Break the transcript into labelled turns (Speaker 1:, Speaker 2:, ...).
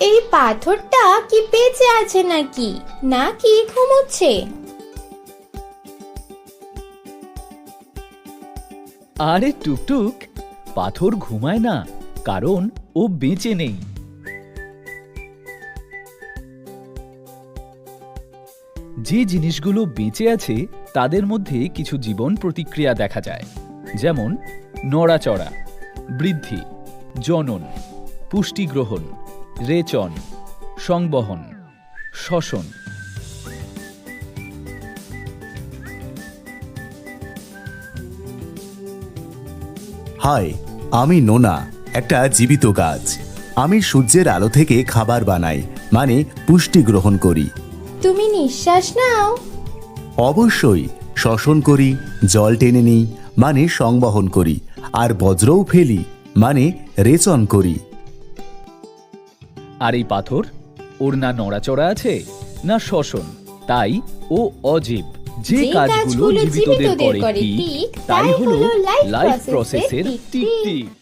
Speaker 1: এই পাথরটা কি বেঁচে আছে নাকি? নাকি ঘুমোচ্ছে?
Speaker 2: আরে টুকটুক, পাথর ঘুমায় না, কারণ ও বেঁচে নেই। যে জিনিসগুলো বেঁচে আছে, তাদের মধ্যে কিছু জীবন প্রতিক্রিয়া দেখা যায়। যেমন নড়াচড়া, বৃদ্ধি, জনন পুষ্টি গ্রহণ রেচন সংবহন শ্বসন
Speaker 3: হাই আমি নোনা একটা জীবিত গাছ। আমি সূর্যের আলো থেকে খাবার বানাই মানে পুষ্টি গ্রহণ করি।
Speaker 1: তুমি নিঃশ্বাস নাও।
Speaker 3: অবশ্যই শ্বসন করি জল টেনে নিই মানে সংবহন করি আর বজ্রও ফেলি মানে রেচন করি।
Speaker 2: আর এই পাথর? ওর না নড়াচড়া আছে না শ্বসন। তাই ও অজীব। যে কাজগুলো জীবিতদের করে ঠিক তাই হলো লাইফ প্রসেসের
Speaker 1: টিক।
Speaker 2: টিক